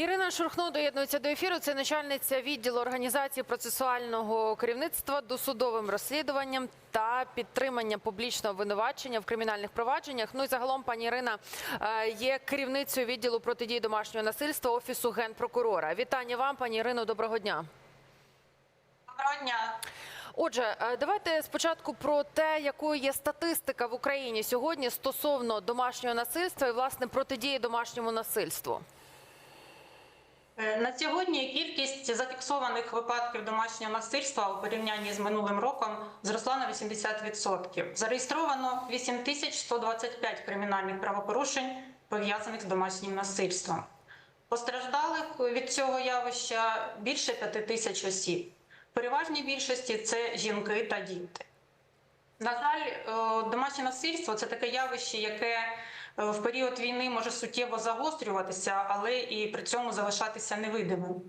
Ірина Шурхно доєднується до ефіру. Це начальниця відділу організації процесуального керівництва досудовим розслідуванням та підтримання публічного винувачення в кримінальних провадженнях. Ну і загалом пані Ірина е, є керівницею відділу протидії домашнього насильства офісу генпрокурора. Вітання вам, пані Ірино. Доброго дня. Доброго дня. Отже, е, давайте спочатку про те, якою є статистика в Україні сьогодні стосовно домашнього насильства і власне протидії домашньому насильству. Е, На сьогодні кількість зафіксованих випадків домашнього насильства у порівнянні з минулим роком зросла на 80%. Зареєстровано 8125 кримінальних правопорушень, пов'язаних з домашнім насильством. Постраждалих від цього явища більше 5 тисяч осіб. Переважній більшості це жінки та діти. На жаль, е, домашнє насильство це таке явище, яке в період війни може суттєво загострюватися, але і при цьому залишатися невидимим.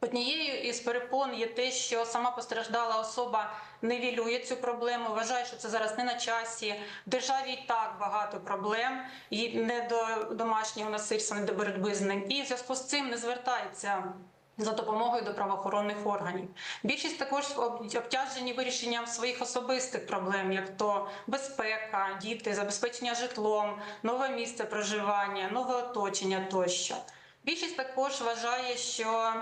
Однією із перепон є те, що сама постраждала особа невілює цю проблему, вважає, що це зараз не на часі. В державі і так багато проблем, і не до домашнього насильства, не до боротьби з ним. І в зв'язку з цим не звертається за допомогою до правоохоронних органів. Більшість також обтяжені вирішенням своїх особистих проблем, як то безпека, діти, забезпечення житлом, нове місце проживання, нове оточення тощо. Більшість також вважає, що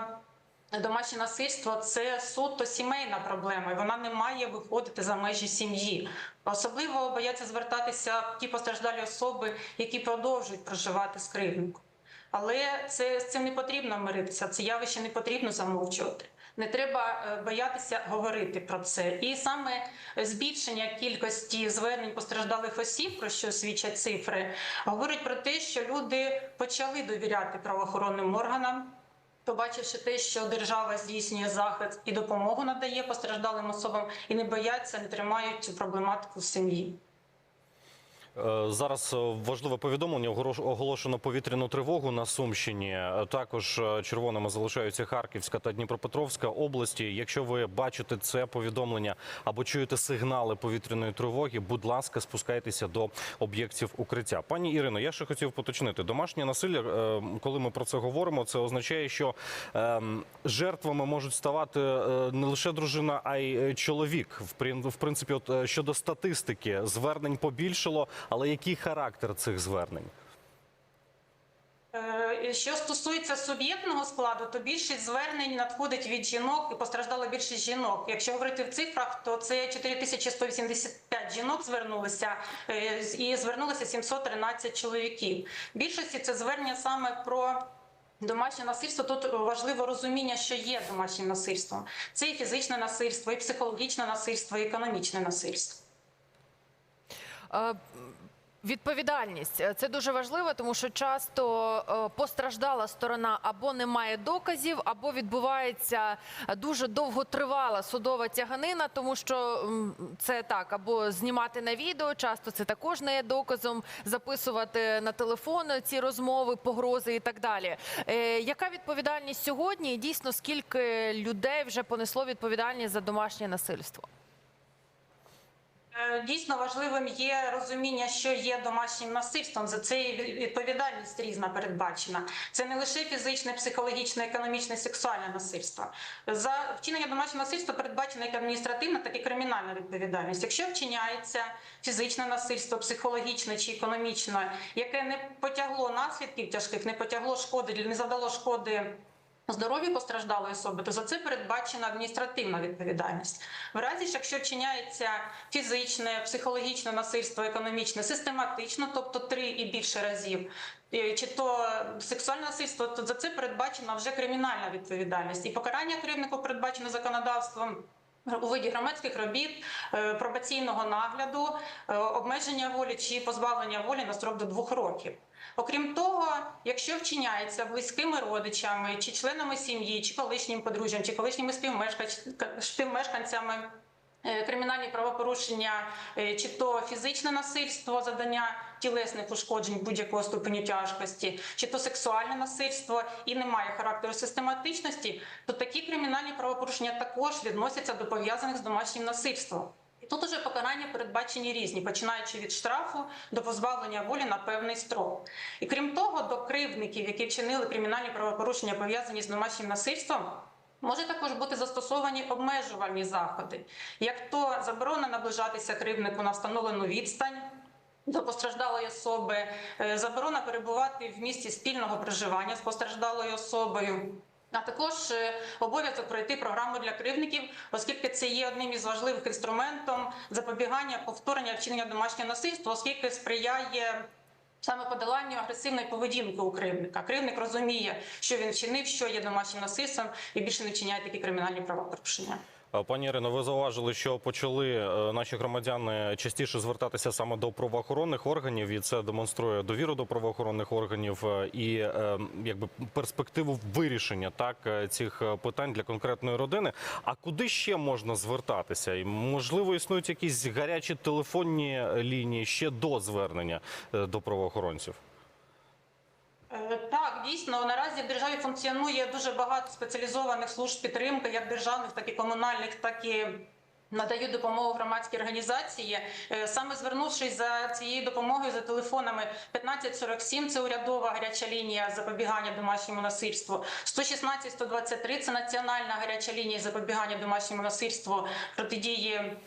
домашнє насильство це суто сімейна проблема, і вона не має виходити за межі сім'ї. Особливо бояться звертатися ті постраждалі особи, які продовжують проживати з кривдником. Але це з цим не потрібно миритися. Це явище не потрібно замовчувати. Не треба е, боятися говорити про це. І саме збільшення кількості звернень постраждалих осіб, про що свідчать цифри, говорить про те, що люди почали довіряти правоохоронним органам. Побачивши те, що держава здійснює захист і допомогу надає постраждалим особам, і не бояться, не тримають цю проблематику в сім'ї. Е, Зараз е, важливе повідомлення. Оголошено повітряну тривогу на Сумщині. Е, Також червоними залишаються Харківська та Дніпропетровська області. Якщо ви бачите це повідомлення або чуєте сигнали повітряної тривоги, будь ласка, спускайтеся до об'єктів укриття. Пані Ірино, я ще хотів поточнити. Домашнє насилля, коли ми про це говоримо, це означає, що ем, жертвами можуть ставати не лише дружина, а й чоловік. В принципі, от щодо статистики, звернень побільшало, але який характер цих звернень? Е, Що стосується суб'єктного складу, то більшість звернень надходить від жінок і постраждало більшість жінок. Якщо говорити в цифрах, то це 4185 жінок звернулися е, і звернулося 713 чоловіків. Більшості це звернення саме про. Домашнє насильство тут важливо розуміння, що є домашнім насильством. Це і фізичне насильство, і психологічне насильство, і економічне насильство. Е, Відповідальність Е, це дуже важливо, тому що часто е, постраждала сторона або не має доказів, або відбувається дуже довготривала судова тяганина, тому що це так, або знімати на відео, часто це також не є доказом, записувати на телефон ці розмови, погрози і так далі. Яка відповідальність сьогодні? І дійсно скільки людей вже понесло відповідальність за домашнє насильство? Е, Дійсно важливим є розуміння, що є домашнім насильством. За це відповідальність різна передбачена. Це не лише фізичне, психологічне, економічне, сексуальне насильство. За вчинення домашнього насильства передбачена як адміністративна, так і кримінальна відповідальність. Якщо вчиняється фізичне насильство, психологічне чи економічне, яке не потягло наслідків тяжких, не потягло шкоди, не завдало шкоди. Здоров'ю постраждалої особи, то за це передбачена адміністративна відповідальність. В разі ж, якщо вчиняється фізичне, психологічне насильство, економічне, систематично, тобто три і більше разів, е, чи то сексуальне насильство, то за це передбачена вже кримінальна відповідальність. І покарання керівнику передбачено законодавством. У виді громадських робіт, е, пробаційного нагляду, е, обмеження волі чи позбавлення волі на строк до двох років. Окрім того, якщо вчиняється близькими родичами, чи членами сім'ї, чи колишнім подружжям, чи колишніми співмешканцями. Е, Кримінальні правопорушення, е, чи то фізичне насильство, завдання тілесних ушкоджень будь-якого ступеню тяжкості, чи то сексуальне насильство і не має характеру систематичності, то такі кримінальні правопорушення також відносяться до пов'язаних з домашнім насильством. Тут уже покарання передбачені різні, починаючи від штрафу до позбавлення волі на певний строк. І крім того, до кривдників, які вчинили кримінальні правопорушення, пов'язані з домашнім насильством, може також бути застосовані обмежувальні заходи, як то заборона наближатися кривднику на встановлену відстань. До постраждалої особи е, заборона перебувати в місці спільного проживання з постраждалою особою. А також е, обов'язок пройти програму для кривдників, оскільки це є одним із важливих інструментом запобігання повторення вчинення домашнього насильства, оскільки сприяє саме подоланню агресивної поведінки у кривника. Кривник розуміє, що він вчинив, що є домашнім насильством, і більше не вчиняє такі кримінальні правопорушення. Е, Пані Ірино, ви зауважили, що почали е, наші громадяни частіше звертатися саме до правоохоронних органів, і це демонструє довіру до правоохоронних органів е, і якби перспективу вирішення так цих питань для конкретної родини. А куди ще можна звертатися? І можливо існують якісь гарячі телефонні лінії ще до звернення до правоохоронців? Е, Так, дійсно, наразі в державі функціонує дуже багато спеціалізованих служб підтримки, як державних, так і комунальних, так і надають допомогу громадські організації. Е, Саме звернувшись за цією допомогою за телефонами 1547 – це урядова гаряча лінія запобігання домашньому насильству. 116 123 – це національна гаряча лінія запобігання домашньому насильству протидії.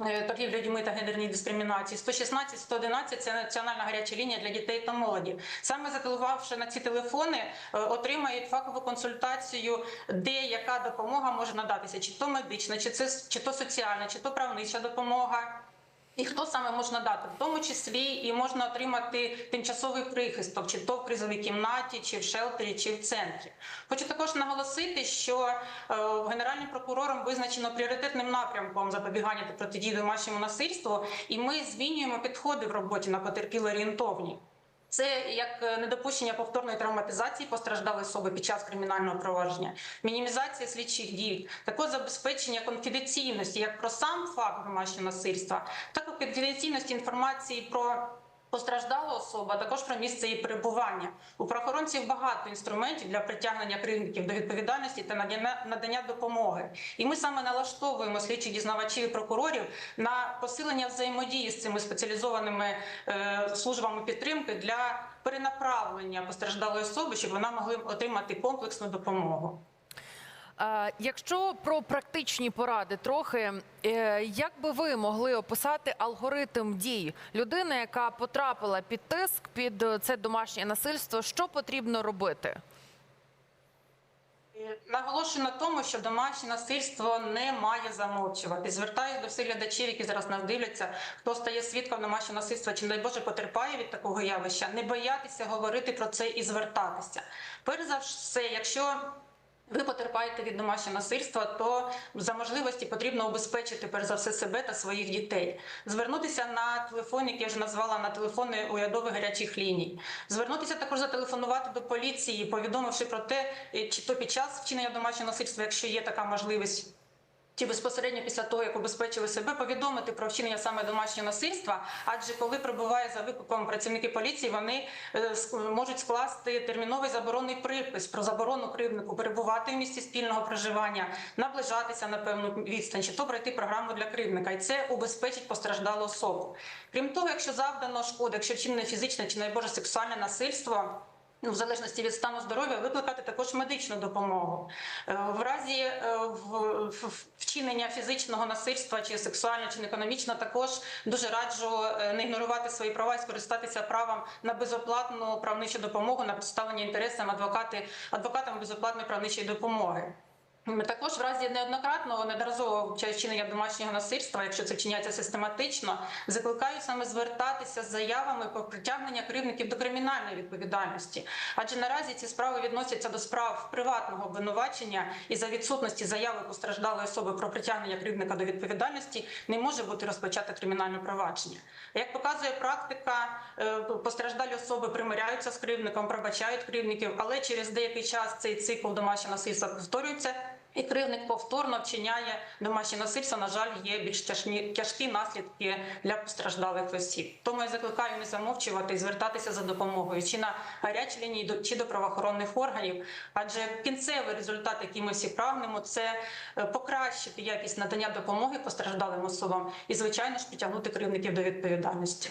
Е, Торгівлі людьми та гендерній дискримінації 116 111 – це національна гаряча лінія для дітей та молоді. Саме зателувавши на ці телефони, е, отримають фахову консультацію, де яка допомога може надатися, чи то медична, чи це чи то соціальна, чи то правнича допомога. І хто саме можна дати, в тому числі і можна отримати тимчасовий прихисток, чи то в кризовій кімнаті, чи в шелтері, чи в центрі. Хочу також наголосити, що е, генеральним прокурором визначено пріоритетним напрямком запобігання та протидії домашньому насильству, і ми змінюємо підходи в роботі на потерпіло орієнтовні. Це як е, недопущення повторної травматизації постраждалої особи під час кримінального провадження, мінімізація слідчих дій, також забезпечення конфіденційності як про сам факт домашнього насильства, так і конфіденційності інформації про постраждалу особу, а також про місце її перебування. У правоохоронців багато інструментів для притягнення кривдників до відповідальності та надання допомоги. І ми саме налаштовуємо слідчих дізнавачів і прокурорів на посилення взаємодії з цими спеціалізованими е, службами підтримки для перенаправлення постраждалої особи, щоб вона могла отримати комплексну допомогу. Якщо про практичні поради трохи, е, як би ви могли описати алгоритм дій людини, яка потрапила під тиск, під е, це домашнє насильство, що потрібно робити? Е, Наголошую на тому, що домашнє насильство не має замовчувати. Звертаюся до всіх глядачів, які зараз нас дивляться, хто стає свідком домашнього насильства, чи не Боже потерпає від такого явища, не боятися говорити про це і звертатися. Перш за все, якщо ви потерпаєте від домашнього насильства, то за можливості потрібно убезпечити перш за все себе та своїх дітей. Звернутися на телефон, який я вже назвала на телефони урядових гарячих ліній. Звернутися також зателефонувати до поліції, повідомивши про те, е, чи то під час вчинення домашнього насильства, якщо є така можливість. Чи безпосередньо після того, як убезпечили себе, повідомити про вчинення саме домашнього насильства, адже коли прибуває за викликом працівники поліції, вони е, можуть скласти терміновий заборонний припис про заборону кривднику перебувати в місці спільного проживання, наближатися на певну відстань, чи то пройти програму для кривдника, і це убезпечить постраждалу особу. Крім того, якщо завдано шкоди, якщо вчинене фізичне чи найбоже сексуальне насильство. Ну, в залежності від стану здоров'я викликати також медичну допомогу. Е, В разі е, вчинення фізичного насильства чи сексуального, чи економічно, також дуже раджу е, не ігнорувати свої права і скористатися правом на безоплатну правничу допомогу на представлення інтересам адвокати адвокатам безоплатної правничої допомоги. Також в разі неоднократного неодноразового вчинення домашнього насильства, якщо це вчиняється систематично, закликають саме звертатися з заявами про притягнення кривдників до кримінальної відповідальності. Адже наразі ці справи відносяться до справ приватного обвинувачення, і за відсутності заяви постраждалої особи про притягнення кривдника до відповідальності не може бути розпочато кримінальне провадження. Як показує практика, е, постраждалі особи примиряються з кривдником, пробачають кривдників, але через деякий час цей цикл домашнього насильства повторюється. І кривник повторно вчиняє домашнє насильство, на жаль, є більш тяжкі, тяжкі наслідки для постраждалих осіб. Тому я закликаю не замовчувати і звертатися за допомогою чи на гарячі лінії, чи до правоохоронних органів. Адже кінцевий результат, який ми всі прагнемо, це е, покращити якість надання допомоги постраждалим особам і, звичайно ж, притягнути кривників до відповідальності.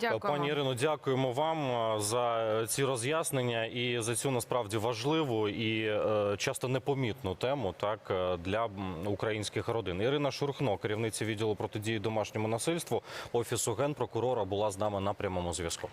Дякую. Пані Ірино, дякуємо вам за ці роз'яснення і за цю насправді важливу і е, часто непомітну тему так е, для українських родин. Ірина Шурхно, керівниця відділу протидії домашньому насильству офісу генпрокурора, була з нами на прямому зв'язку.